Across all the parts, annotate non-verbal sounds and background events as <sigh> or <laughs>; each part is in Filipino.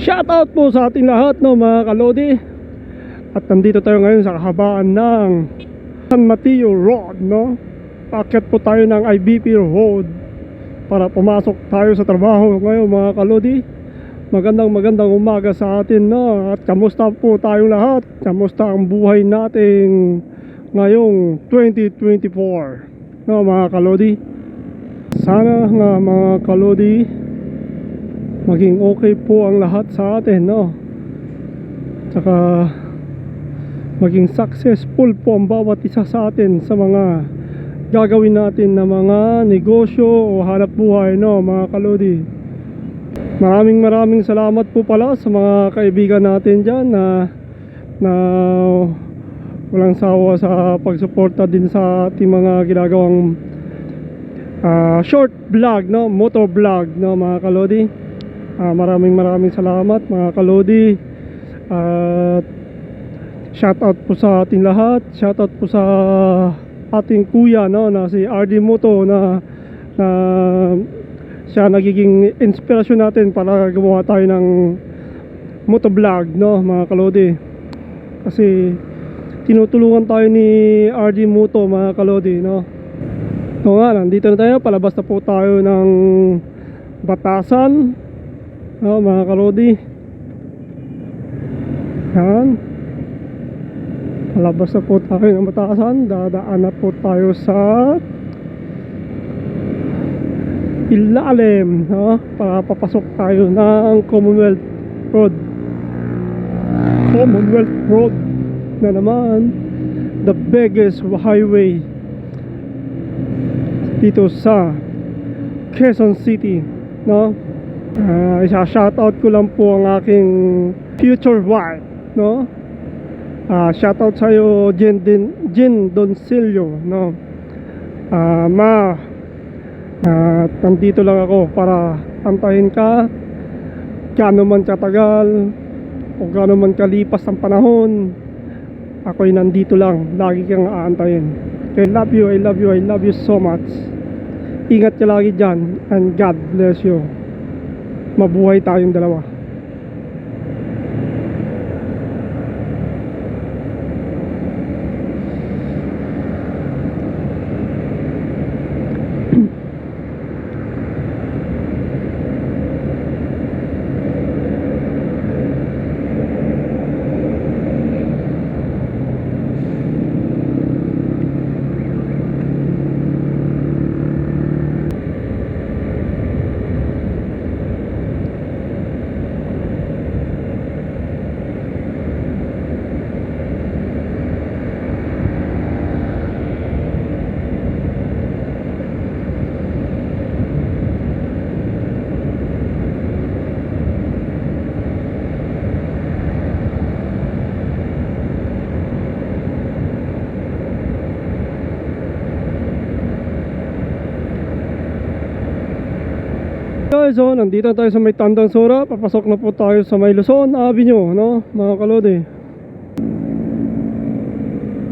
Shoutout po sa ating lahat no mga kalodi. At nandito tayo ngayon sa kahabaan ng San Mateo Road no? Pakyat po tayo ng IBP Road Para pumasok tayo sa trabaho ngayon mga kalodi. Magandang magandang umaga sa atin no? At kamusta po tayong lahat? Kamusta ang buhay nating ngayong 2024 No mga kalodi. Sana nga mga kalodi maging okay po ang lahat sa atin no? Tsaka maging successful po ang bawat isa sa atin sa mga gagawin natin na mga negosyo o hanap buhay no mga kalodi. Maraming maraming salamat po pala sa mga kaibigan natin dyan na na walang sawa sa pagsuporta din sa ating mga ginagawang ah, short vlog no motor vlog no mga kalodi Ah, maraming maraming salamat mga kalodi. At shoutout po sa ating lahat. Shoutout po sa ating kuya no na si RD Moto na na siya nagiging inspirasyon natin para gumawa tayo ng motovlog no mga kalodi. Kasi tinutulungan tayo ni RD Moto mga kalodi no. So nga, nandito na tayo, palabas na po tayo ng batasan Oh, mga karodi. Yan. Palabas na po tayo ng batasan. Dadaan na po tayo sa ilalim. No? Para papasok tayo ng Commonwealth Road. Commonwealth Road na naman. The biggest highway dito sa Quezon City. No? Uh, isa-shoutout ko lang po ang aking future wife, no? Ah, shoutout sa iyo Jen Din Jen Doncillo, no? Ah, ma ah, nandito lang ako para antayin ka. Gaano man katagal o gaano man kalipas ang panahon ako'y nandito lang. Lagi kang aantayin. I love you, I love you, I love you so much. Ingat ka lagi dyan and God bless you mabuhay tayong dalawa Guys, so nandito tayo sa may Tandang Sora. Papasok na po tayo sa may Luzon Avenue, no? Mga kalodi?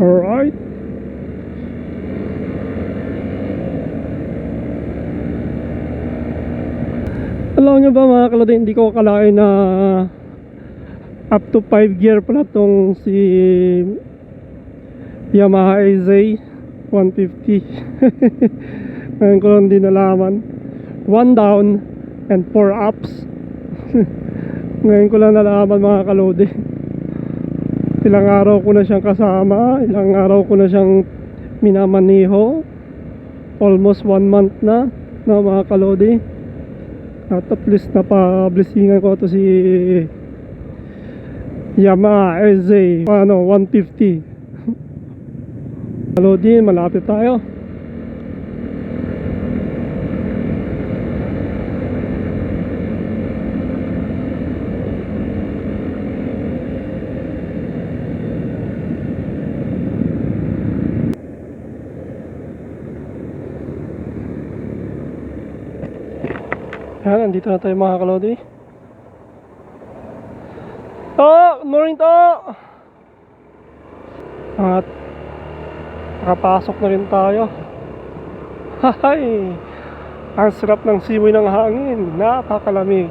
Alright. Alam nyo ba mga kalodi, hindi ko akalain na up to 5 gear pala tong si Yamaha AZ 150 <laughs> Ngayon ko lang din nalaman. One down and four ups <laughs> ngayon ko lang nalaman mga kalodi. Ilang araw ko na siyang kasama ilang araw ko na siyang minamaniho. Almost one month na na mga kalodi. At at least na pa-blessingan ko to si Yamaha SZ ano, 150 <laughs> kalodi malapit tayo Yan, nandito na tayo mga kalodi. To! Good morning to! At nakapasok na rin tayo. Hay! Ang sarap ng simoy ng hangin. Napakalamig.